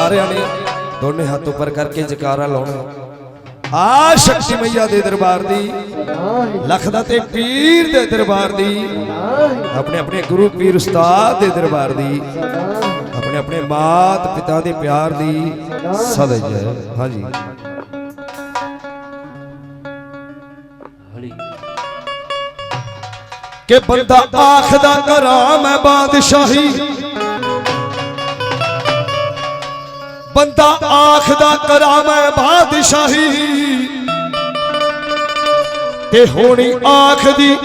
ਸਾਰਿਆਂ ਨੇ ਦੋਨੇ ਹੱਥ ਉੱਪਰ ਕਰਕੇ ਜਕਾਰਾ ਲਾਉਣਾ। ਆ ਸ਼ਕਤੀ ਮਈਆ ਦੇ ਦਰਬਾਰ ਦੀ ਲਖਦਾ ਤੇ ਪੀਰ ਦੇ ਦਰਬਾਰ ਦੀ, ਆਪਣੇ ਆਪਣੇ ਗੁਰੂ ਪੀਰ ਉਸਤਾਦ ਦੇ ਦਰਬਾਰ ਦੀ, ਆਪਣੇ ਆਪਣੇ ਮਾਤ ਪਿਤਾ ਦੇ ਪਿਆਰ ਦੀ ਸਦਾ ਜੈ ਹਾਂਜੀ। ਕਿ ਬੰਦਾ ਆਖਦਾ, ਕਰਾਂ ਮੈਂ ਬਾਦਸ਼ਾਹੀ? ਬੰਦਾ ਆਖਦਾ ਕਰਾਂ ਮੈਂ ਬਾਦਸ਼ਾਹੀ। ਤੇ ਹੋਣੀ ਆਖਦੀ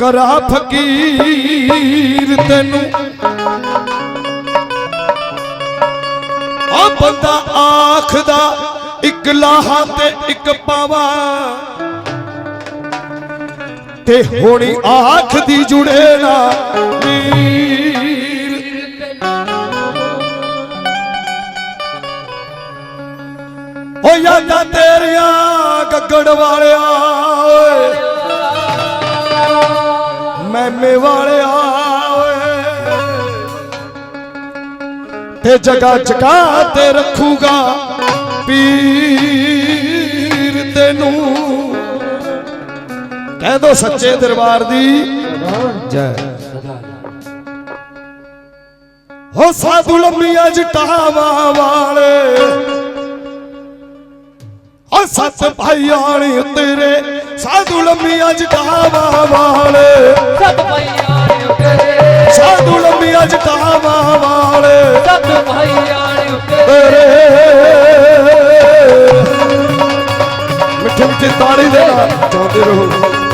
ਕਰਾ ਫਕੀਰ ਤੈਨੂੰ। ਆ ਬੰਦਾ ਆਖਦਾ ਇੱਕ ਲਾਹਾ ਤੇ ਇੱਕ ਪਾਵਾਂ। ਤੇ ਹੋਣੀ ਆਖਦੀ ਜੁੜੇ ਨਾ। ਵੀਰ ਯਾਦਾਂ ਤੇਰੀਆਂ ਗੱਗੜ ਵਾਲਿਆ ਓਏ। ਮੈਮੇ ਵਾਲਿਆ ਓਏ। ਤੇ ਜਗਾ ਚਕਾ ਤੇ ਰੱਖੂਗਾ ਪੀਰ ਤੈਨੂੰ। ਕਹਿ ਦੋ ਸੱਚੇ ਦਰਬਾਰ ਦੀ। ਜੈ। ਹੋ ਸਾਧੂ ਲੰਮੀਆਂ ਜਟਾਵਾਂ ਵਾਲੇ। ਹੋ ਸੱਤ ਭਾਈਆਂ ਨੇ ਤੇਰੇ ਸਾਧੂ ਲੰਮੀਆਂ ਜਟਾਵਾਂ ਵਾਲੇ? ਸਤ ਭਾਈਆਂ ਨੇ ਉਤਰੇ ਸਾਧੂ ਲੰਮੀਆਂ ਜਟਾਵਾਂ ਵਾਲੇ? ਸਤ ਭਾਈਆਂ ਨੇ ਉਤਰੇ ਤੇਰੇ। ਮਿੱਠੇ ਮਿੱਠੇ ਤਾੜੀ ਦੇ ਨਾਲ ਚਾਹੁੰਦੇ ਰਹੋ।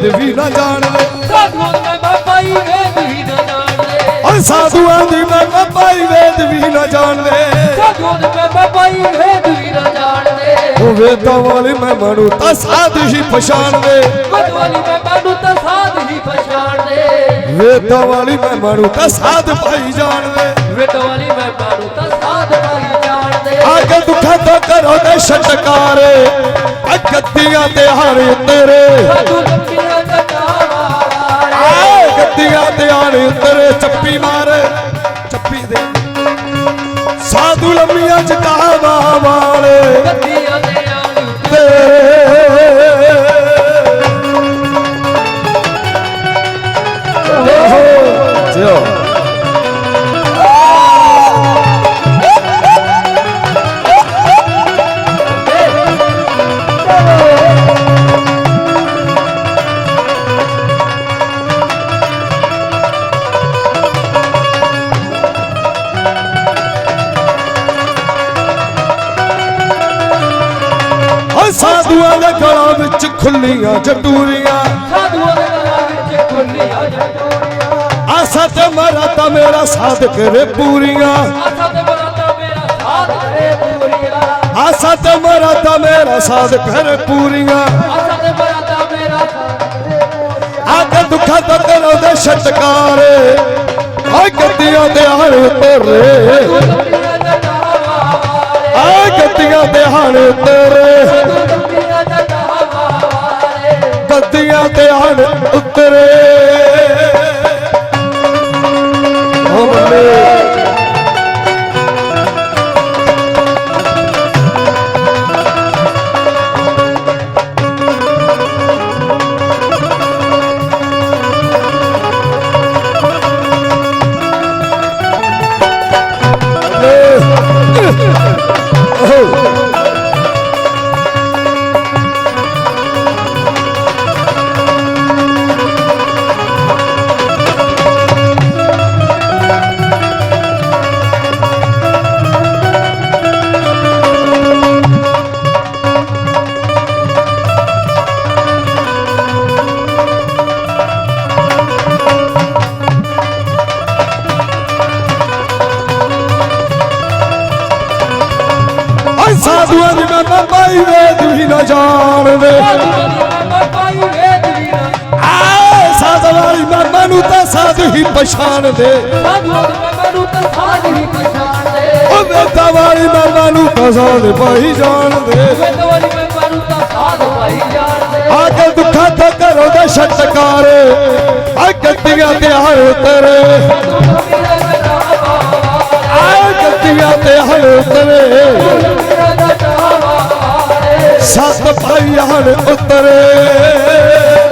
ਵੇਦ ਵੀ। ਨਾ ਜਾਣਦੇ ਸਾਧੂਆਂ ਦੇ ਬਾਬਾ ਹੀ ਵੇਦ ਹੀ ਨਾ ਜਾਣਦੇ ਹਾਂ ਸਾਧੂਆਂ ਦੀ ਮੈਂ ਭਾਈ ਵੇਦ ਵੀ ਨਾ ਜਾਣਦੇ ਸਾਧੂਆਂ ਦੇ ਬਾਬਾ ਹੀ ਵੇਦ ਹੀ ਨਾ ਜਾਣਦੇ ਉਹ ਵੇਦਾਂ ਵਾਲੇ ਮੈਂ ਮਨੂ ਤਾਂ ਸਾਧ ਹੀ ਪਛਾਣਦੇ ਬਦਵਾਲੀ ਬਾਬਾ ਨੂੰ ਤਾਂ ਸਾਧ ਹੀ ਪਛਾਣਦੇ ਵੇਦਾਂ ਵਾਲੀ ਮੈਂ ਮਨੂ ਤਾਂ ਸਾਧ ਭਾਈ ਜਾਣਦੇ ਵੇਦਵਾਲੀ ਬਾਬਾ ਨੂੰ ਤਾਂ ਸਾਧ ਭਾਈ ਜਾਣਦੇ ਆਗੇ ਦੁੱਖਾਂ ਤੋਂ ਕਰੋ ਦੇ ਛਟਕਾਰੇ ਗੱਦੀਆਂ ਤੇ ਹਾਰੇ ਤੇਰੇ। ਆ ਗੱਦੀਆਂ ਤੇਰੇ ਚੱਪੀ ਮਾਰੇ। ਚੱਪੀ ਦੇ। ਸਾਧੂ ਲੰਮੀਆਂ ਜਟਾਵਾਂ ਵਾਲੇ। ਗੱਦੀਆਂ ਦੇ ਗਲਾਂ ਵਿੱਚ ਖੁੱਲੀਆਂ ਜਟੂਰੀਆਂ ਸਾਧੂਆਂ ਦੇ ਗਲਾਂ ਵਿੱਚ ਖੁੱਲੀਆਂ ਜਟੋਰੀਆਂ ਆਸਾ ਤੇ ਮਰਾ ਮੇਰਾ ਸਾਧ ਕਰੇ ਪੂਰੀਆਂ। ਆਸਾ ਤੇ ਬਰਾਤਾ ਮੇਰਾ ਸਾਧ ਕਰੇ ਪੂਰੀਆਂ ਆਸਾ ਤੇ ਮਰਾ ਮੇਰਾ ਸਾਧ ਕਰੇ ਪੂਰੀਆਂ। ਆਸਾ ਤੇ ਬਰਾਤਾ ਮੇਰਾ ਸਾਧ ਦੁੱਖਾਂ ਤੋਂ ਕਰੋ ਦੇ ਛਟਕਾਰੇ। ਓ ਗੱਦੀਆਂ ਤੇ ਹਾਰੇ ਤੇਰੇ। ਆ ਗੱਦੀਆਂ ਤੇ ਹਾਰੇ ਤੇਰੇ। ਪਾਈ ਵੇਦ ਵੀ ਨਾ ਜਾਣਦੇ। ਮੈਂ ਸਾਧ ਵਾਲੀ ਮਾਮਾ ਨੂੰ ਤਾਂ ਸਾਧ ਹੀ ਪਛਾਣਦੇ। ਉਹ ਵੇਦਾਂ ਵਾਲੀ ਮਾਮਾ ਨੂੰ ਤਾਂ ਸਾਧ ਭਾਈ ਜਾਣਦੇ। ਵੇਦ ਦੁੱਖਾਂ ਤੋਂ ਘਰੋਂ ਦਾ ਛਟਕਾਰ ਆ ਗੱਡੀਆਂ ਤੇ ਹਰ ਉਤਰੇ। ਮੇਰਾ ਆ ਗੱਡੀਆਂ ਤੇ ਹਰ ਉਤਰੇ। ਸੱਤ ਭਾਈ ਹਰ ਉਤਰੇ।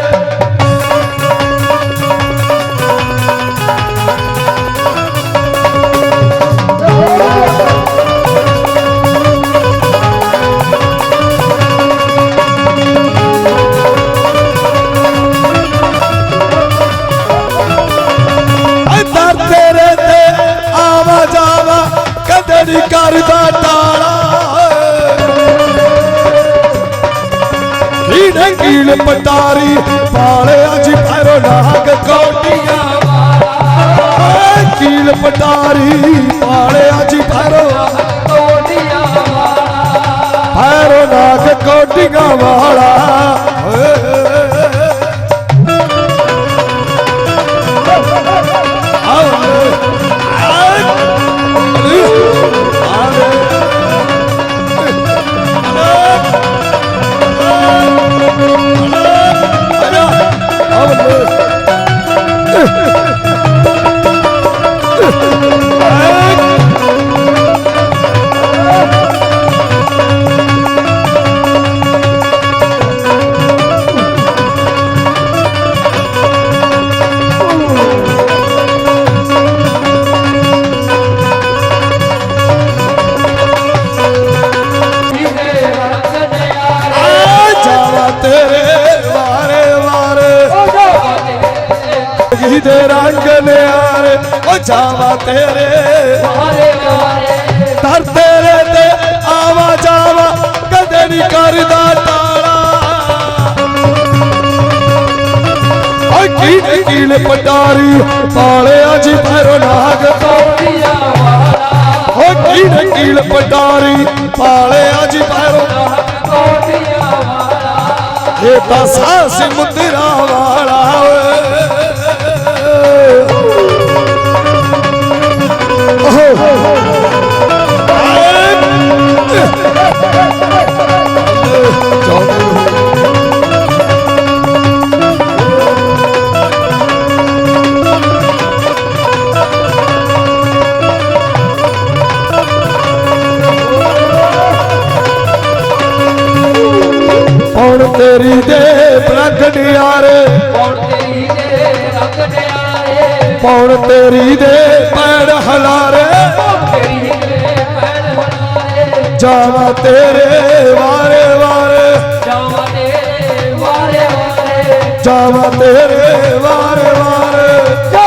ਕੀਲ ਕੀਲ ਪਟਾਰੀ ਪਾਲੇ ਅੱਜ ਭੈਰੋ ਨਾਗ ਕੋਟੀਆਂ ਵਾਲਾ ਓ ਕੀਲ ਕੀਲ ਪਟਾਰੀ ਪਾਲੇ ਅੱਜ ਭੈਰੋ ਕੋਟੀਆਂ ਵਾਲਾ ਇਹ ਤਾਂ ਸਾਸ ਮੁੰਦਰਾ ਵਾਲਾ ਕੌਣ ਤੇਰੀ ਦੇ ਰੰਗ ਨਿਆਰੇ ਤੇਰੀ ਦੇ ਹਲਾਰੇ। ਕੌਣ ਤੇਰੀ ਦੇ ਪੈਣ ਹਨਾਰੇ ਜਾਵਾ ਤੇਰੇ ਵਾਰੇ ਵਾਰੇ। ਜਾਵਾ ਤੇਰੇ ਵਾਰੇ ਵਾਰੇ। ਜਾਵਾ ਤੇਰੇ ਵਾਰੇ ਵਾਰੇ।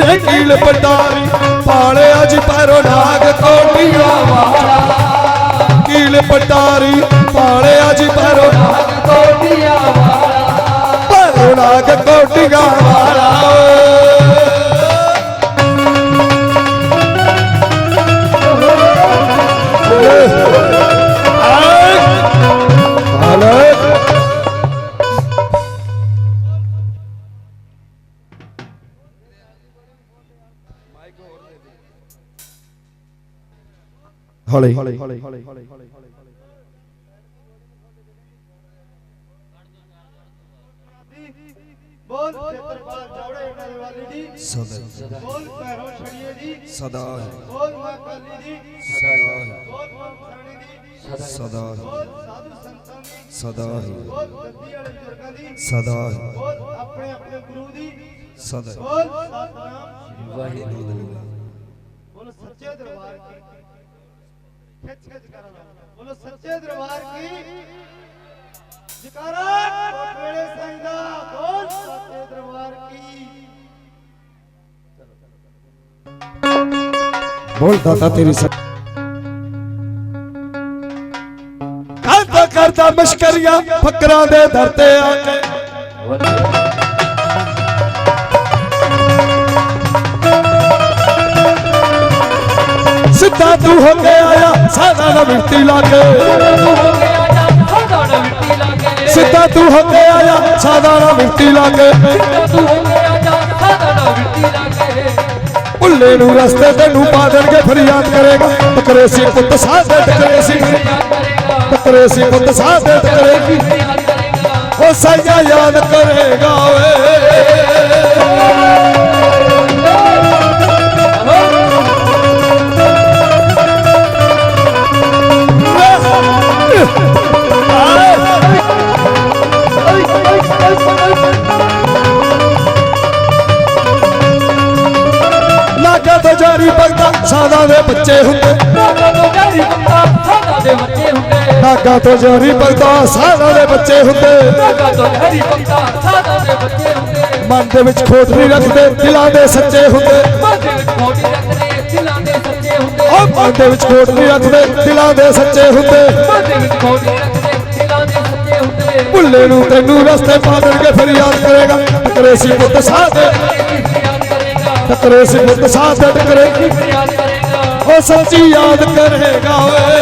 ਕੀੜੇ ਕੀਲ ਪਟਾਰੀ ਪਾਲੇ ਅੱਜ ਪੈਰੋ ਨਾਗ ਕੋਟੀਆਂ ਵਾਲਾ ਕੀਲ ਪਟਾਰੀ ਪਾਲੇ ਅੱਜ ਪੈਰੋ ਕੋਟੀਆਂ ਵਾਲਾ ਪੈਰੋ ਨਾਗ ਕੋਟੀਆਂ ਵਾਲਾ ਹੌਲੀ। ਬੋਲ ਛੇਤਰਪਾਲ ਚੌੜੇ ਇਹਨਾਂ ਦੀ ਵਾਲੀ ਦੀ ਸਦਾ। ਬੋਲ ਭੈਰੋ ਛੜੀਏ ਦੀ ਸਦਾ। ਬੋਲ ਮਾਂ ਕਾਲੀ ਦੀ ਬੋਲ ਮਾਂ ਮਸਾਣੀ ਦੀ ਸਦਾ। ਬੋਲ ਸਾਧੂ ਸੰਤਾਂ ਦੀ। ਸਦਾ। ਬੋਲ ਗੱਦੀ ਵਾਲੇ ਬਜ਼ੁਰਗਾਂ ਦੀ। ਸਦਾ। ਬੋਲ ਆਪਣੇ ਆਪਣੇ ਗੁਰੂ ਦੀ। ਸਦਾ। ਬੋਲ ਸਤਨਾਮ ਵਾਹਿਗੁਰੂ। ਬੋਲ ਸੱਚੇ ਦਰਬਾਰ ਕੀ। ਖਿੱਚ ਖਿੱਚ ਕਰ ਬੋਲੋ ਸੱਚੇ ਦਰਬਾਰ ਕੀ? ਜਕਾਰਾ ਕੋਟ ਵੇਲੇ ਸਿੰਘ ਦਾ ਬੋਲ ਸੱਚੇ ਦਰਬਾਰ ਕੀ? ਬੋਲ ਦਾਤਾ ਤੇਰੀ ਸ ਕਰਦਾ ਕਰਦਾ ਮਸ਼ਕਰੀਆਂ ਫਕਰਾਂ ਦੇ ਦਰ ਤੇ ਆ ਕੇ। ਤੂੰ ਹੋ ਕੇ ਆਇਆ। ਸਾਡਾ ਨਾ ਮਿੱਟੀ ਲਾਗੇ ਸਿੱਧਾ ਤੂੰ ਹੋ ਕੇ ਆਇਆ। ਸਾਡਾ ਨਾ ਮਿੱਟੀ ਲਾਗੇ ਭੁੱਲੇ ਨੂੰ ਰਸਤੇ ਤੈਨੂੰ ਪਾ ਦੇਣਗੇ ਫਰਿਆਦ ਕਰੇਗਾ। ਟਕਰੇ ਸੀ ਪੁੱਤ ਸਾਦੇ ਟਕਰੇ ਸੀ ਯਾਦ ਕਰੇਗਾ ਟਕਰੇ ਸੀ ਪੁੱਤ ਸਾਦੇ ਟਕਰੇ ਯਾਦ ਕਰੇਗਾ। ਉਹ ਸਈਆ ਯਾਦ ਕਰੇਗਾ ਓਏ। ਲਾਗਾ ਭਗਤਾ ਸਾਦਾ ਦੇ ਬੱਚੇ ਹੁੰਦੇ। ਸਾਡਾ ਤੋਂ ਜਾਰੀ ਭਗਤਾ ਸਾਦਾ ਦੇ ਬੱਚੇ ਹੁੰਦੇ। ਮਨ ਦੇ ਵਿੱਚ ਖੋਟ ਨਹੀਂ ਰੱਖਦੇ, ਦਿਲਾਂ ਦੇ ਸੱਚੇ ਹੁੰਦੇ। ਉਹ ਮਨ ਦੇ ਵਿੱਚ ਖੋਟ ਨਹੀਂ ਰੱਖਦੇ, ਦਿਲਾਂ ਦੇ ਸੱਚੇ ਹੁੰਦੇ। ਭੁੱਲੇ ਨੂੰ ਤੈਨੂੰ ਰਸਤੇ ਪਾ ਦੇਣਗੇ, ਫਿਰ ਯਾਦ ਕਰੇਗਾ ਟਕਰੇ ਸੀ ਪੁੱਤ ਸਾਦੇ ਯਾਦ ਕਰੇਗਾ ਟਕਰੇ ਸੀ ਪੁੱਤ ਸਾਦੇ ਟਕਰੇ ਉਹ ਸੱਚੀ ਯਾਦ ਕਰੇਗਾ ਓਏ।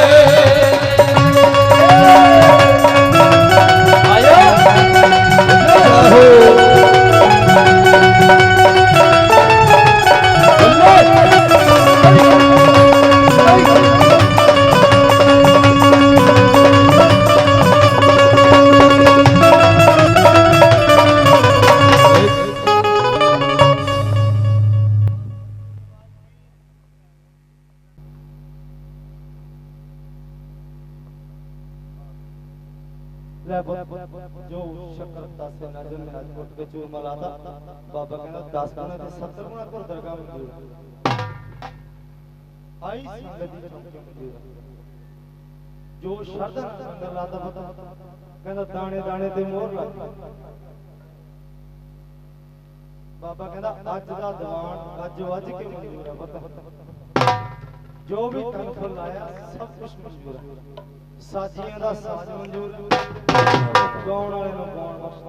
ਆਇਆ ਅੱਜ ਕੁੱਟ ਬਾਬਾ ਕਹਿੰਦਾ 10 ਗੁਣਾ ਤੇ 70 ਗੁਣਾ ਕਰ ਦਰਗਾਹ ਮਨਜ਼ੂਰ ਆਈ ਸੰਗਤ ਦੀ ਚੌਂਕੀ ਜੋ ਸ਼ਰਧਾ ਨਾਲ ਲਾਤਾ ਪੁੱਤ। ਕਹਿੰਦਾ ਦਾਣੇ ਦਾਣੇ ਤੇ ਮੋਹਰ ਲੱਗ ਬਾਬਾ ਕਹਿੰਦਾ ਅੱਜ ਦਾ ਦੀਵਾਨ ਗੱਜ ਵੱਜ ਕੇ ਮਨਜ਼ੂਰ ਹੈ ਜੋ ਵੀ ਤਨ ਲਾਇਆ, ਸਭ ਕੁਝ ਮਨਜ਼ੂਰ ਹੈ ਸਾਜੀਆਂ ਦਾ ਸਾਜ ਮਨਜ਼ੂਰ। ਗਾਉਣ ਵਾਲੇ ਨੂੰ ਗਾਉਣ ਬਖਸ਼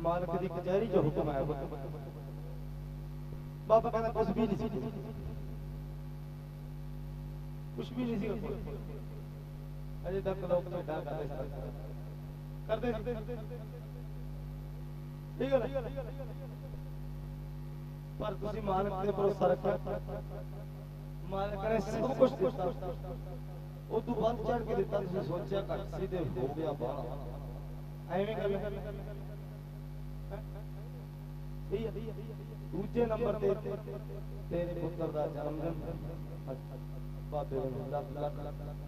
ਮਾਲਕ ਦੀ ਕਚਹਿਰੀ ਚ ਹੁਕਮ ਆਇਆ ਪੁੱਤ ਬਾਬਾ ਕਹਿੰਦਾ ਕੁਝ ਵੀ ਨਹੀਂ ਸੀ ਕੁਝ ਵੀ ਨਹੀਂ ਸੀ ਅਜੇ ਤੱਕ ਲੋਕ ਝੇਡਾ ਕਰਦੇ ਸੀ ਕਰਦੇ ਸੀ ਠੀਕ ਹੈ ਨਾ? ਪਰ ਤੁਸੀਂ ਮਾਲਕ ਤੇ ਭਰੋਸਾ ਰੱਖਿਆ ਮਾਲਕ ਨੇ ਸਭ ਕੁਝ ਦਿੱਤਾ ਉਹ ਤੋਂ ਵੱਧ ਚੜ ਕੇ ਦਿੱਤਾ ਤੁਸੀਂ ਸੋਚਿਆ ਘੱਟ ਸੀ ਤੇ ਹੋ ਗਿਆ ਬਾਹਰ ਐਵੇਂ ਕਰ ਲੈ ਸਹੀ ਹੈ ਦੂਜੇ ਨੰਬਰ ਤੇ ਤੇਰੇ ਪੁੱਤਰ ਦਾ ਜਨਮ ਦਿਨ ਬਾਬੇ ਨੂੰ ਲੱਖ ਲੱਖ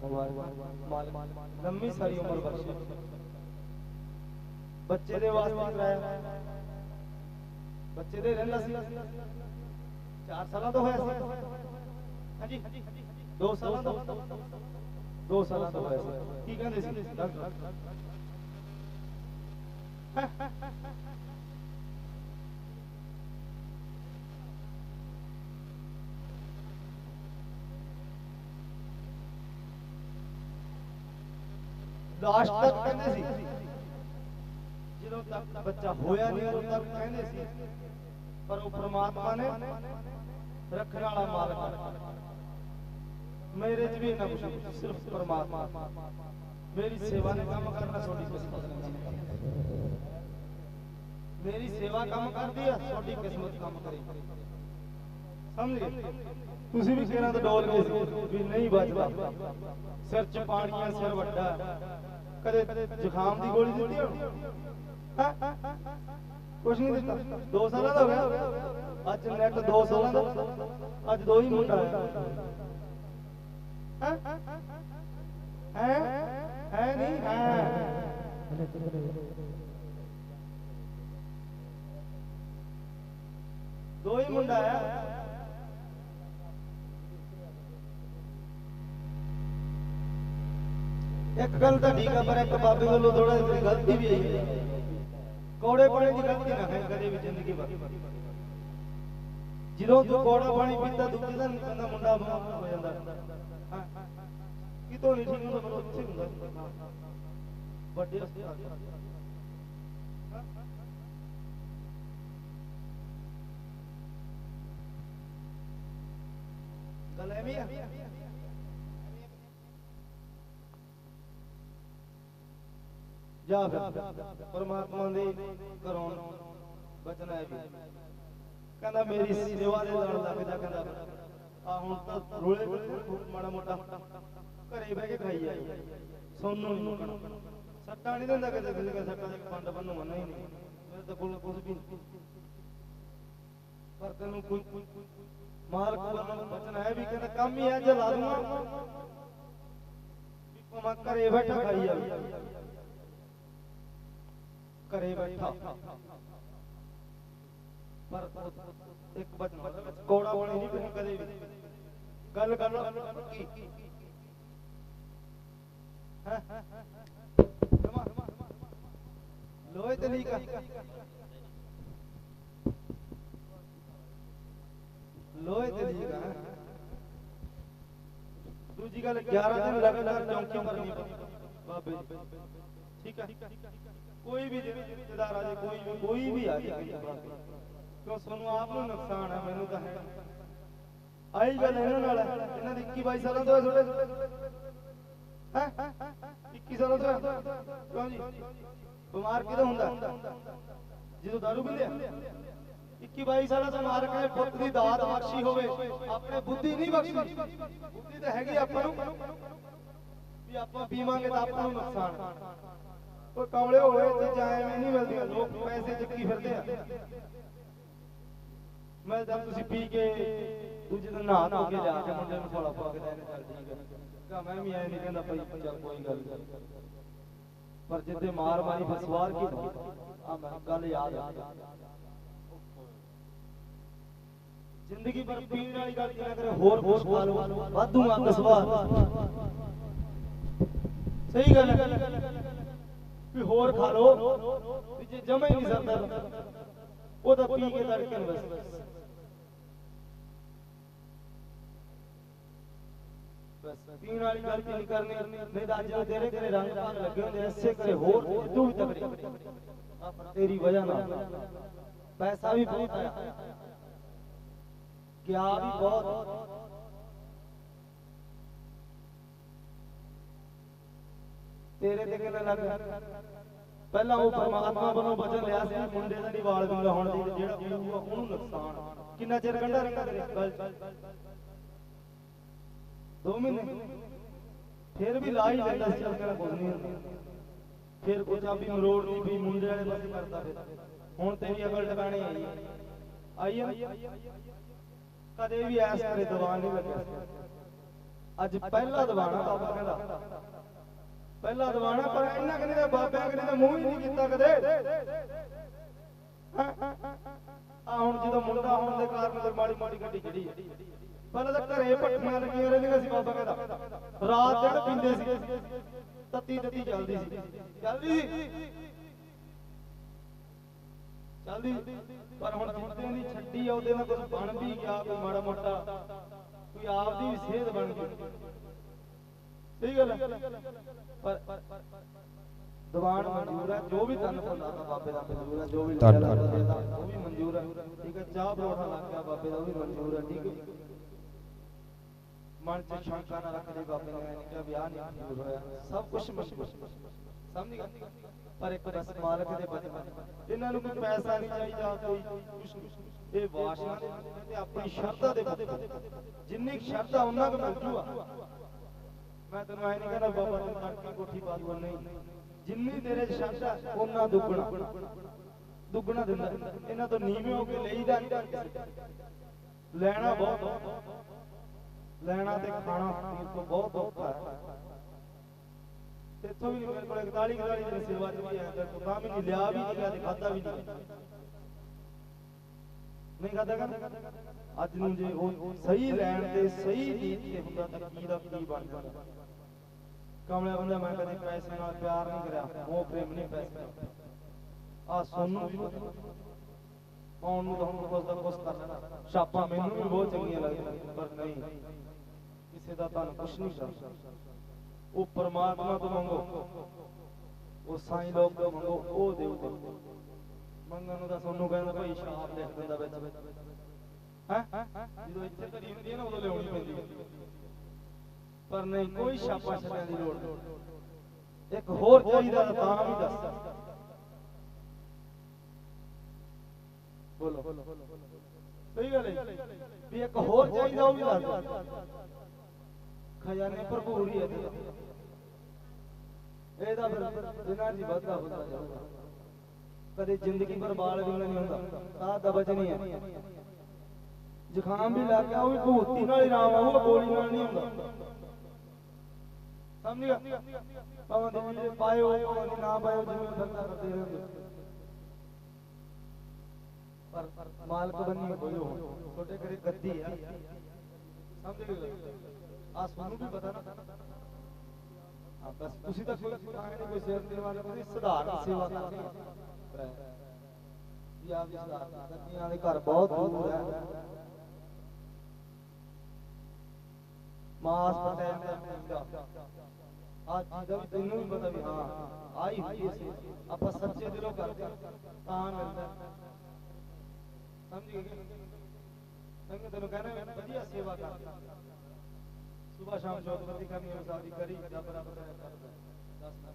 ਮੁਬਾਰਕ ਲੰਮੀ ਸਾਰੀ ਉਮਰ ਬਖਸ਼ੇ। ਬੱਚੇ ਦੇ ਵਾਸਤੇ ਕਰਾਇਆ। ਬੱਚੇ ਦੇ ਰਹਿੰਦਾ ਸੀ। 4 ਸਾਲਾਂ ਤੋਂ ਹੋਇਆ ਸੀ। ਹਾਂਜੀ। 2 ਸਾਲਾਂ ਤੋਂ। 2 ਸਾਲਾਂ ਤੋਂ ਹੋਇਆ ਸੀ। ਕੀ ਕਹਿੰਦੇ ਸੀ? ਡਾਕਟਰ ਲਾਸਟ ਤੱਕ ਕਹਿੰਦੇ ਸੀ। ਜਦੋਂ ਤੱਕ ਬੱਚਾ ਹੋਇਆ ਨਹੀਂ, ਉਦੋਂ ਤੱਕ ਕਹਿੰਦੇ ਸੀ। ਪਰ ਉਹ ਪ੍ਰਮਾਤਮਾ ਨੇ ਰੱਖਣ ਵਾਲਾ ਮਾਲਕ ਮੇਰੇ 'ਚ ਵੀ ਇੰਨਾ ਕੁਝ ਸਿਰਫ ਪ੍ਰਮਾਤਮਾ। ਮੇਰੀ ਸੇਵਾ ਨੇ ਕੰਮ ਕਰਨਾ ਤੁਹਾਡੀ ਕਿਸਮਤ ਨਹੀਂ ਮੇਰੀ ਸੇਵਾ ਕੰਮ ਕਰਦੀ ਆ, ਤੁਹਾਡੀ ਕਿਸਮਤ ਕੰਮ ਕਰੇ। ਸਮਝ ਤੁਸੀਂ ਵੀ ਕਿਹਨਾਂ ਤੋਂ ਡੋਲ ਗਏ ਸੀ ਵੀ ਨਹੀਂ ਬਚਦਾ ਸਿਰ 'ਚ ਪਾਣੀਆਂ, ਸਿਰ ਵੱਡਾ। ਕਦੇ ਜ਼ੁਕਾਮ ਦੀ ਗੋਲੀ ਦਿੱਤੀ ਹੋਣੀ? ਕੁਛ ਨਹੀਂ ਦਿੱਤਾ। 2 ਸਾਲਾਂ ਦਾ ਹੋ ਗਿਆ। ਅੱਜ ਨੈਟ 2 ਸਾਲਾਂ ਦਾ। ਅੱਜ ਦੋ ਹੀ ਮੁੰਡਾ ਹੈ? ਹੈ? ਹੈ ਨਹੀਂ? ਹੈ। ਦੋ ਹੀ ਮੁੰਡਾ ਆਇਆ। ਇੱਕ ਗੱਲ ਤਾਂ ਠੀਕ ਆ, ਪਰ ਇੱਕ ਬਾਬੇ ਵੱਲੋਂ ਥੋੜਾ ਜਿਹਾ ਗਲਤੀ ਵੀ ਆਈ ਹੈ। ਪਾਣੀ ਦੀ ਗਲਤੀ ਨਾ ਹੈ ਕਦੇ ਵੀ ਜ਼ਿੰਦਗੀ ਵਿੱਚ ਜਦੋਂ ਤੂੰ ਕੌੜਾ ਪਾਣੀ ਪੀਂਦਾ ਦੂਜੇ ਦਿਨ ਕਹਿੰਦਾ ਮੁੰਡਾ ਬਿਮਾਰ ਹੋ ਜਾਂਦਾ। ਕਿਤੋਂ ਨਹੀਂ ਠੀਕ ਹੁੰਦਾ, ਪਰ ਉੱਥੇ ਹੁੰਦਾ। ਵੱਡੇ ਹਸਪਤਾਲ ਗੱਲ ਐਵੇਂ ਆ। ਜਾ ਪਰਮਾਤਮਾ ਦੇ ਘਰੋਂ ਬਚਨ ਹੈ ਕਹਿੰਦਾ, ਮੇਰੀ ਸੇਵਾ ਦੇ ਨਾਲ ਲੱਗ ਕਹਿੰਦਾ ਆ ਹੁਣ ਤਾਂ ਰੋਲੇ ਮਾੜਾ ਮੋਟਾ। ਘਰੇ ਬਹਿ ਕੇ ਖਾਈ ਜਾ ਸੋਨੂੰ ਨਹੀਂ ਮੁਕਣਾ। ਸੱਟਾਂ ਨਹੀਂ ਦਿੰਦਾ ਕਦੇ ਕਿਸੇ ਦੇ ਸੱਟਾਂ ਦੇ ਪੰਡ ਬੰਨੂ ਮੰਨਾ ਹੀ ਨਹੀਂ। ਮੇਰੇ ਤਾਂ ਕੋਲ ਕੁਝ ਵੀ ਪਰ ਤੈਨੂੰ ਕੋਈ ਮਾਲਕ ਵੱਲੋਂ ਬਚਨ ਹੈ ਵੀ, ਕਹਿੰਦਾ, ਕੰਮ ਹੀ ਹੈ ਲਾ ਦੂੰਗਾ। ਵੀ ਭਾਵੇਂ ਘਰੇ ਬੈਠਾ ਖਾਈ ਜਾਵੇ। ਘਰੇ ਬੈਠਾ। ਪਰ ਇੱਕ ਬਚਨ ਕੋੜਾ ਬਣੀ ਨਹੀਂ ਪਈ ਕਦੇ ਵੀ। ਗੱਲ ਕਰਨਾ ਕੀ ਹੈ? ਲੋਹੇ ਤੇ ਨਹੀਂ ਕਰ। ਲੋਹੇ ਤੇ ਨਹੀਂ ਕਰ। ਦੂਜੀ ਗੱਲ 11 ਦਿਨ ਲਗਾਤਾਰ ਚੌਂਕੀ ਕਰਨੀ ਬਾਬੇ ਠੀਕ ਹੈ। ਕੋਈ ਵੀ ਰਿਸ਼ਤੇਦਾਰ ਆ ਜੇ, ਕੋਈ ਵੀ ਕੋਈ ਵੀ ਆ ਜੇ ਕਿਉਂ ਸਾਨੂੰ ਆਪ ਨੂੰ ਨੁਕਸਾਨ ਹੈ ਮੈਨੂੰ ਤਾਂ ਹੈ। ਆਈ ਗੱਲ ਇਹਨਾਂ ਨਾਲ, ਇਹਨਾਂ ਦੀ 21 22 ਸਾਲਾਂ ਤੋਂ ਹੈ ਤੁਹਾਡੇ। ਹੈ? 21 ਸਾਲਾਂ ਤੋਂ ਕਿਉਂ ਜੀ? ਬਿਮਾਰ ਕਿਦੋਂ ਹੁੰਦਾ? ਜਦੋਂ ਦਾਰੂ ਪੀਂਦੇ ਆ। 21 22 ਸਾਲਾਂ ਤੋਂ ਮਾਰ ਕੇ ਪੁੱਤ ਦੀ ਦਾਤ ਬਖਸ਼ੀ ਹੋਵੇ, ਆਪਣੇ ਬੁੱਧੀ ਨਹੀਂ ਬਖਸ਼ੀ। ਬੁੱਧੀ ਤਾਂ ਹੈਗੀ ਆਪਾਂ ਨੂੰ। ਵੀ ਆਪਾਂ ਪੀਵਾਂਗੇ ਤਾਂ ਆਪਾਂ ਨੂੰ ਨੁਕਸਾਨ ਉਹ ਕਮਲੇ ਹੋਏ ਚੀਜ਼ਾਂ ਐਵੇਂ ਨਹੀਂ ਮਿਲਦੀਆਂ ਲੋਕ ਪੈਸੇ ਚੱਕੀ ਫਿਰਦੇ ਆ। ਮੈਂ ਜਦ ਤੁਸੀਂ ਪੀ ਕੇ ਦੂਜੇ ਦਿਨ ਨਹਾ ਧੋ ਕੇ ਜਾ ਕੇ ਮੁੰਡੇ ਨੂੰ ਫੋਲਾ ਪਾ ਕੇ ਲੈ ਕੇ ਚੱਲ ਮੈਂ ਵੀ ਐ ਨਹੀਂ ਕਹਿੰਦਾ ਭਾਈ, ਚੱਲ ਕੋਈ ਗੱਲ ਪਰ ਜਿੱਦੇ ਮਾਰ ਮਾਰੀ ਫਿਰ ਕੀ ਆ ਮੈਂ ਗੱਲ ਯਾਦ ਆ ਜ਼ਿੰਦਗੀ ਭਰ ਪੀਣ ਵਾਲੀ ਗੱਲ ਕਿਹਾ ਕਰੇ? ਹੋਰ ਹੋਰ ਖਾ ਲਓ। ਵਾਧੂ ਅੱਗ ਸਵਾਰ ਸਹੀ ਗੱਲ ਹੈ। ਵੀ ਹੋਰ ਖਾ ਲਓ, ਵੀ ਜੇ ਜਮਾ ਹੀ ਨਹੀਂ ਸਰਦਾ ਉਹ ਪੀ ਕੇ ਤੜਕੇ ਨੂੰ ਬਸ। ਬਸ, ਪੀਣ ਵਾਲੀ ਗੱਲ ਨਹੀਂ ਕਰਨੀ, ਨਹੀਂ ਤਾਂ ਅੱਜ ਤੇਰੇ ਘਰੇ ਰੰਗ ਭਾਗ ਲੱਗੇ ਹੁੰਦੇ ਐਸੇ ਕਰੇ ਹੋਰ ਤੂੰ ਵੀ ਤਕੜੀ। ਤੇਰੀ ਵਜ੍ਹਾ ਨਾਲ। ਪੈਸਾ ਵੀ ਬਹੁਤ ਆਇਆ ਗਿਆ ਵੀ ਬਹੁਤ। ਤੇਰੇ ਤੇ ਕਿੰਨਾ ਲੱਗ ਪਹਿਲਾਂ ਉਹ ਪਰਮਾਤਮਾ ਵੱਲੋਂ ਬਚਨ ਲਿਆ ਸੀ, ਮੁੰਡੇ ਦਾ ਨਹੀਂ ਵਾਲ ਵਿੰਗਾ ਹੋਣ ਦੀ, ਜਿਹੜਾ ਪੀਊਗਾ ਉਹਨੂੰ ਨੁਕਸਾਨ। ਕਿੰਨਾ ਚਿਰ ਗੰਢਾ ਰਹਿੰਦਾ ਤੇਰੇ? ਗੱਲ ਦੋ ਮਹੀਨੇ? ਫਿਰ ਵੀ ਲਾ ਹੀ ਲੈਂਦਾ ਸੀ, ਚੱਲ ਕਹਿੰਦਾ ਕੁਝ ਨਹੀਂ ਹੁੰਦਾ। ਫਿਰ ਕੋਈ ਚਾਬੀ ਮਰੋੜ ਨਹੀਂ ਵੀ ਮੁੰਡੇ ਵਾਲੇ ਪਾਸੇ ਕਰਦਾ ਫਿਰ। ਹੁਣ ਤੇਰੀ ਅਕਲ ਟਿਕਾਣੇ ਆਈ ਆਈ ਕਦੇ ਵੀ ਐਸ ਕਰੇ ਦੀਵਾਨ ਨਹੀਂ ਲੱਗਿਆ। ਅੱਜ ਪਹਿਲਾ ਦੀਵਾਨ ਬਾਬਾ ਕਹਿੰਦਾ। ਪਹਿਲਾ ਦੀਵਾਨ ਪਰ ਇਹਨਾਂ ਕਨੇ ਦਾ ਬਾਬਿਆਂ ਕਨੇ ਦਾ ਮੂੰਹ ਹੀ ਨਹੀਂ ਕੀਤਾ ਕਦੇ। ਆ ਹੁਣ ਜਦੋਂ ਮੁੰਡਾ ਹੋਣ ਦੇ ਕਾਰਨ ਤੇ ਮਾੜੀ ਮਾੜੀ ਗੱਡੀ ਚੜੀ ਪਹਿਲਾਂ ਤਾਂ ਘਰੇ ਪੱਟੀਆਂ ਲੱਗੀਆਂ ਰਹਿੰਦੀਆਂ ਸੀ ਬਾਬਾ ਕਹਿੰਦਾ। ਰਾਤ ਦਿਨ ਪੀਂਦੇ ਸੀ। ਤੱਤੀ ਤੱਤੀ ਚੱਲਦੀ ਸੀ। ਚੱਲਦੀ ਸੀ। ਚੱਲਦੀ। ਪਰ ਹੁਣ ਜਿੱਦਾਂ ਦੀ ਛੱਡੀ ਆ, ਉਹਦੇ ਨਾਲ ਕੁਝ ਬਣ ਵੀ ਗਿਆ ਕੋਈ ਮਾੜਾ ਮੋਟਾ, ਕੋਈ ਆਪਦੀ ਵੀ ਸਿਹਤ ਬਣ ਗਈ। ਸਹੀ ਗੱਲ ਪਰ ਦੀਵਾਨ ਮਨਜ਼ੂਰ ਹੈ ਜੋ ਵੀ ਤਨ ਫੁੱਲਾ ਤਾਂ ਬਾਬੇ ਦਾ ਮਨਜ਼ੂਰ ਹੈ ਜੋ ਵੀ ਧੰਨ, ਲੱਗਾ ਧੰਨ, ਬਾਬੇ ਦਾ, ਉਹ ਵੀ ਮਨਜ਼ੂਰ ਹੈ ਠੀਕ ਹੈ ਚਾਹ ਪਰੋਠਾ ਲੱਗ ਗਿਆ ਬਾਬੇ ਦਾ ਉਹ ਵੀ ਮਨਜ਼ੂਰ ਹੈ ਠੀਕ ਹੈ ਮਨ ਚ ਸ਼ੰਕਾ ਨਾ ਰੱਖਦੇ ਬਾਬੇ ਨੇ ਕਿਹਾ ਵਿਆਹ ਨਹੀਂ ਮਨਜ਼ੂਰ ਹੋਇਆ। ਸਭ ਕੁਝ ਮਨਜ਼ੂਰ ਸਮਝ ਗਿਆ ਪਰ ਇੱਕ ਬਸ ਮਾਲਕ ਦੇ ਬਚਨ ਇਹਨਾਂ ਨੂੰ ਕੋਈ ਪੈਸਾ ਨਹੀਂ ਚਾਹੀਦਾ ਕੋਈ ਨਹੀਂ ਇਹ ਵਾਸ਼ਨਾ ਤੇ ਆਪਣੀ ਸ਼ਰਧਾ ਦੇ ਬਚਨ ਜਿੰਨੀ ਸ਼ਰਧਾ ਉਹਨਾਂ ਕੁ ਮਿਲ ਜੂਗਾ ਮੈਂ ਤੈਨੂੰ ਐ ਨਹੀਂ ਕਹਿੰਦਾ ਬਾਬਾ ਤੂੰ ਤੜਕੀ ਕੋਠੀ ਪਾ ਦੂਗਾ ਨਹੀਂ। ਜਿੰਨੀ ਤੇਰੇ 'ਚ ਉਹਨਾਂ ਦੁੱਗਣਾ। ਦੁੱਗਣਾ ਦਿੰਦਾ। ਇਹਨਾਂ ਤੋਂ ਨੀਵੇਂ ਹੋ ਕੇ ਲਈਦਾ ਲੈਣਾ ਬਹੁਤ ਲੈਣਾ ਤੇ ਖਾਣਾ ਪੀਣ ਤੋਂ ਬਹੁਤ ਔਖਾ ਹੈ। ਇੱਥੋਂ ਵੀ ਮੇਰੇ ਕੋਲ 41 41 ਦਿਨ ਸੇਵਾ ਚ ਵੀ ਆਇਆ ਤੇ, ਤਾਂ ਵੀ ਨਹੀਂ ਲਿਆ ਵੀ ਨਹੀਂ ਗਿਆ ਤੇ ਖਾਦਾ ਵੀ ਨਹੀਂ ਨਹੀਂ ਖਾਦਾ ਕਰ ਅੱਜ ਨੂੰ ਜੇ ਉਹ ਸਹੀ ਲੈਣ ਤੇ ਸਹੀ ਨੀਤ ਤੇ ਹੁੰਦਾ ਤਾਂ ਕੀ ਦਾ ਕੀ ਬਣ ਜਾਂਦਾ? ਕਮਲਿਆ ਬੰਦਾ ਮੈਂ ਕਦੇ ਪੈਸੇ ਨਾਲ ਪਿਆਰ ਨਹੀਂ ਕਰਿਆ ਉਹ ਪ੍ਰੇਮ ਨਹੀਂ ਪੈਸੇ ਆ ਸੋਨੂੰ ਵੀ ਆਉਣ ਨੂੰ ਤਾਂ ਹੁਣ ਦਾ ਕੁਛ ਕਰ ਲੈਣਾ ਮੈਨੂੰ ਵੀ ਬਹੁਤ ਚੰਗੀਆਂ ਲੱਗਦੀਆਂ, ਪਰ ਨਹੀਂ। ਕਿਸੇ ਦਾ ਤੁਹਾਨੂੰ ਕੁਛ ਨਹੀਂ ਕਰਦਾ ਉਹ ਪਰਮਾਤਮਾ ਤੋਂ ਮੰਗੋ। ਉਹ ਸਾਈਂ ਲੋਕ ਤੋਂ ਮੰਗੋ, ਉਹ ਦੇਉ ਤੇ ਮੰਗਣ ਨੂੰ ਤਾਂ ਸੋਨੂੰ ਕਹਿੰਦਾ, ਭਾਈ ਸ਼ਾਪ ਲਿਖ ਦਿੰਦਾ ਵਿੱਚ। ਹੈ? ਜਦੋਂ ਇੱਥੇ ਧਰੀ ਹੁੰਦੀ ਹੈ ਨਾ, ਉਦੋਂ ਲਿਆਉਣੀ ਪੈਂਦੀ ਹੈ। ਪਰ ਨਹੀਂ ਕੋਈ ਛਾਪਾ ਛੱਡਣ ਦੀ ਲੋੜ ਨਹੀਂ। ਇੱਕ ਹੋਰ ਚਾਹੀਦਾ ਤਾਂ ਤਾਂ ਵੀ ਦੱਸ। ਬੋਲੋ। ਸਹੀ ਗੱਲ ਹੈ। ਵੀ ਇੱਕ ਹੋਰ ਚਾਹੀਦਾ ਉਹ ਵੀ ਦੱਸ। ਖਜ਼ਾਨੇ ਭਰਪੂਰ ਹੀ ਹੈ। ਇਹਦੇ ਫਿਰ ਦਿਨਾਂ ਦੀ ਵੱਧਦਾ ਹੁੰਦਾ ਜਾਊਗਾ। ਕਦੇ ਜ਼ਿੰਦਗੀ ਬਰਬਾਦ ਵੀ ਨਹੀਂ ਹੁੰਦਾ। ਸਾਹ ਦਾ ਬਚਨੀ ਹੈ। ਜ਼ੁਕਾਮ ਵੀ ਲੱਗ ਗਿਆ ਉਹ ਵੀ ਭੂਤੀ ਨਾਲ ਹੀ ਆਰਾਮ ਆਊਗਾ ਗੋਲੀ ਨਾਲ ਨਹੀਂ ਹੁੰਦਾ ਸਮਝ ਗਿਆ? ਭਾਵੇਂ ਦੀ ਵੀਡੀਓ ਪਾਇਓ, ਭਾਵੇਂ ਨਾ ਪਾਇਓ, ਜਿਵੇਂ ਬੰਦਾ ਕਰਦੇ ਰਹਿੰਦੇ। ਪਰ ਮਾਲਕ ਬੰਨੀ ਕੋਈ ਹੋ ਛੋਟੇ ਘਰੇ ਗੱਦੀ ਆ। ਸਮਝ ਗਏ ਆ ਸਾਨੂੰ ਵੀ ਪਤਾ ਨਾ। ਹਾਂ, ਬਸ ਤੁਸੀਂ ਤਾਂ ਕੋਈ ਆਏ ਕੋਈ ਸੇਵਾ ਦੇਣ ਵਾਲੇ ਤੁਸੀਂ ਸਧਾਰਨ ਸੇਵਾ ਕਰਦੇ ਹੋ। ਵੀ ਆਪ ਵੀ ਸਧਾਰਨ। ਗੱਦੀਆਂ ਵਾਲੇ ਘਰ ਬਹੁਤ ਦੂਰ ਹੈ ਮਾਸ ਪਟੈਨ ਦਾ ਪੀਂਦਾ ਆ ਚੀਜ਼ਾਂ ਵੀ ਤੈਨੂੰ ਵੀ ਪਤਾ ਵੀ ਹਾਂ, ਆਈ ਹੋਈ ਸੀ। ਆਪਾਂ ਸੱਚੇ ਦਿਲੋਂ ਕਰਦੇ ਤਾਂ ਮਿਲਦਾ। ਸਮਝ? ਗਏ ਸੰਗ ਤੈਨੂੰ ਕਹਿੰਦਾ ਵਧੀਆ ਸੇਵਾ ਕਰ। ਸਵੇਰ ਸ਼ਾਮ ਚੌਕਵਰਤੀ ਕਰਨੀ ਹੈ ਸਾਡੀ ਕਰੀ ਜਾਂ ਬਰਾਬਰ ਕਰਦਾ। ਦੱਸ ਨਾ।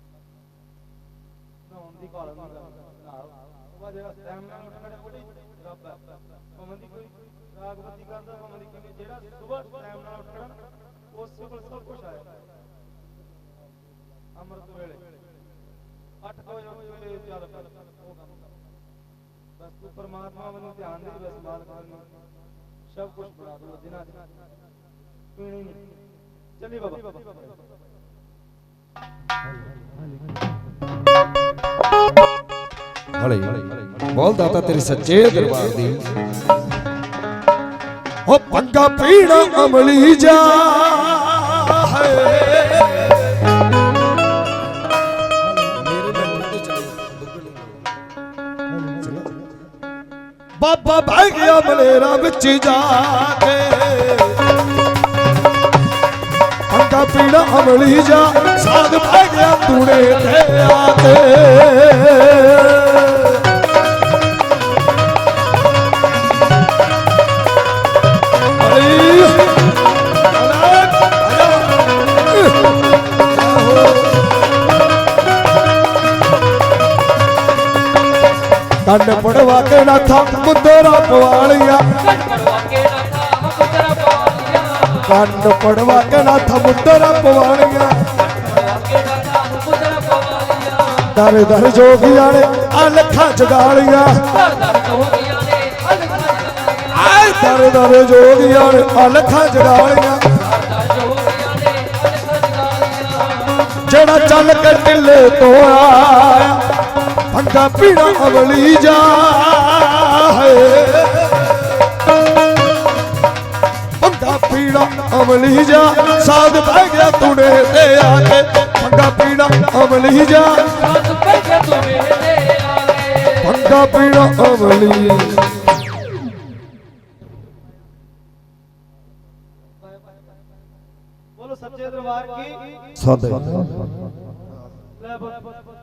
ਨਹਾਉਣ ਦੀ ਕਾਲ ਨਾ ਉਹ ਜਿਹੜਾ ਟਾਈਮ ਉੱਠਣਾ ਬੜੀ ਰੱਬ ਹੈ। ਭਾਵੇਂ ਦੀ ਕੋਈ ਰਾਗਵਤੀ ਕਰਦਾ, ਭਾਵੇਂ ਦੀ ਕਿਵੇਂ, ਜਿਹੜਾ ਸਵੇਰ ਟਾਈਮ ਉੱਠਣਾ ਉਸ ਸਭ ਕੁਝ ਆਇਆ ਅੰਮ੍ਰਿਤ ਵੇਲੇ 8 ਵਜੇ ਵੇਲੇ ਚੱਲ ਬਸ ਤੂੰ ਪਰਮਾਤਮਾ ਵੱਲੋਂ ਧਿਆਨ ਦੇ ਬਸ ਮਾਲਕ ਵੱਲੋਂ ਸਭ ਕੁਝ ਬਣਾ ਦੂਗਾ ਦਿਨਾਂ ਚ ਪੀਣੀ ਨਹੀਂ ਚੱਲੀ ਬਾਬਾ ਹਲੇ ਬੋਲ ਦਾਤਾ ਤੇਰੇ ਸੱਚੇ ਦਰਬਾਰ ਦੀ। ਉਹ ਪੰਗਾ ਪੀਣਾ ਅਮਲੀ ਜਾ ਬਾਬਾ ਬਹਿ ਗਿਆ ਮਲੇਰਾ ਵਿੱਚ ਜਾ ਕੇ। ਪੰਗਾ ਪੀਣਾ ਅਮਲੀ ਜਾ ਸਾਧ ਬਹਿ ਗਿਆ ਤੂੜੇ ਤੇ ਆ ਕੇ। ਕੰਨ ਪੜਵਾ ਕੇ ਨਾਥਾ ਮੁੰਦਰਾ ਪਵਾਲੀਆਂ। ਪੜਵਾ ਨਾ ਥਾ ਕੰਨ ਪੜਵਾ ਕੇ ਨਾਥਾ ਮੁੰਦਰਾ ਪਵਾਲੀਆਂ। ਨਾ ਥਾ ਪੁੱਤਰਾ ਦਰ ਦਰ ਜੋਗੀਆਂ ਨੇ ਅਲਖਾਂ ਜਗਾਲੀਆਂ। ਦਰ ਦਰ ਜੋਗੀਆਂ ਨੇ ਅਲਖਾਂ ਜਗਾਲੀਆਂ। ਜਿਹੜਾ ਚੱਲ ਕੇ ਢਿੱਲੇ ਤੋਂ ਆਇਆ ਪੰਗਾ ਪੀਣਾ ਅਮਲੀ ਜਾ ਹੈ। ਪੰਗਾ ਪੀਣਾ ਅਮਲੀ ਜਾ ਸਾਧ ਬਹਿ ਗਿਆ ਤੂੜੇ ਤੇ ਆ ਕੇ। ਪੰਗਾ ਪੀਣਾ ਅਮਲੀ ਜਾ। ਸਾਧ ਤੇ ਆ ਪੰਗਾ ਅਮਲੀ ਬੋਲੋ ਸੱਚੇ ਦਰਬਾਰ ਕੀ? ਸਾਦੇ ਲੈ ਬੋਲ।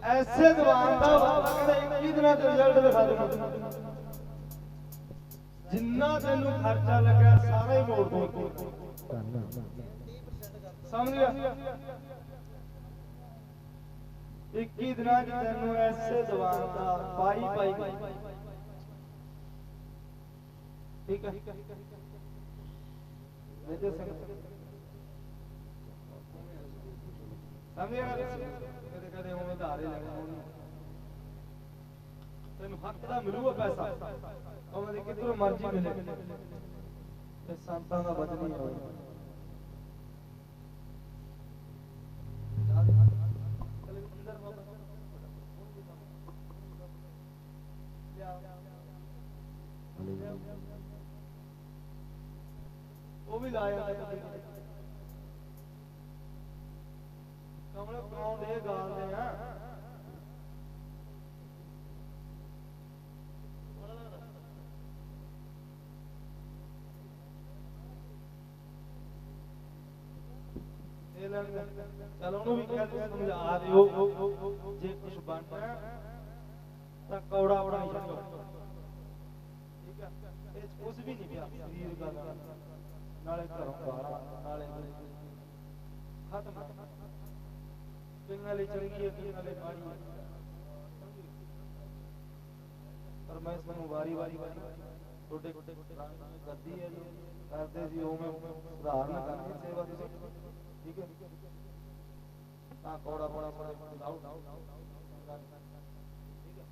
ਐਸੇ ਦੀਵਾਨ ਦਾ ਬਾਬਾ ਕਹਿੰਦਾ 21 ਦਿਨਾਂ ਦੇ ਰਿਜ਼ਲਟ ਦਿਖਾ ਦੇਣਾ ਜਿੰਨਾ ਤੈਨੂੰ ਖਰਚਾ ਲੱਗਾ ਸਾਰਾ ਹੀ ਮੋੜ ਦੂੰ ਸਮਝ ਗਿਆ? 21 ਦਿਨਾਂ ਚ ਤੈਨੂੰ ਐਸੇ ਦੀਵਾਨ ਦਾ ਪਾਈ ਪਾਈ ਠੀਕ ਹੈ? ਵਿਜੇ ਸਿੰਘ ਸਮਝਿਆ ਕਦੇ ਕਦੇ ਹੁਣ ਉਧਾਰੇ ਲੈਣੇ ਹੋਣ ਤੈਨੂੰ ਹੱਕ ਦਾ ਮਿਲੂਗਾ ਪੈਸਾ। ਉਹਨਾਂ ਦੇ ਕਿਧਰੋਂ ਮਰਜ਼ੀ ਮਿਲੇ। ਤੇ ਸੰਤਾਂ ਦਾ ਬਚਨ ਹੀ ਉਹ ਵੀ ਲਾਇਆ ਕਮਲ ਕੌਣ ਦੇ ਗਾਲਦੇ ਆ। ਚਲ ਉਹਨੂੰ ਵੀ ਕਹਿ ਦਿਓ ਸਮਝਾ ਦਿਓ। ਜੇ ਕੁਝ ਬਣਨਾ ਤਾਂ ਕੌੜਾ ਬਣਾਈ ਛੱਡੋ ਇਹ ਕੁਝ ਵੀ ਨਹੀਂ ਪਿਆ। ਸਰੀਰ ਦਾ ਨਾਲੇ ਘਰੋਂ ਬਾਹਰ ਨਾਲੇ ਖਤਮ ਕਿੰਨਾਂ ਲਈ ਚੰਗੀ ਹੈ ਕਿੰਨਾਂ ਲਈ ਮਾੜੀ ਹੈ ਪਰ ਮੈਂ ਤੁਹਾਨੂੰ ਵਾਰੀ ਵਾਰੀ ਤੁਹਾਡੇ ਗੱਦੀ ਹੈ ਜੀ ਕਰਦੇ ਸੀ ਉਵੇਂ ਸੁਧਾਰਨ ਕਰਨੀ ਸੇਵਾ ਤੁਸੀਂ ਠੀਕ ਹੈ ਤਾਂ ਕੋੜਾ ਕੋੜਾ ਕੋੜਾ ਲਾਓ ਠੀਕ ਹੈ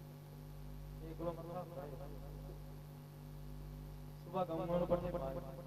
ਦੇਖ ਲਓ ਮਤਲਬ ਸੁਬਹ ਗਾਉਂ ਨੂੰ ਪੜਨੇ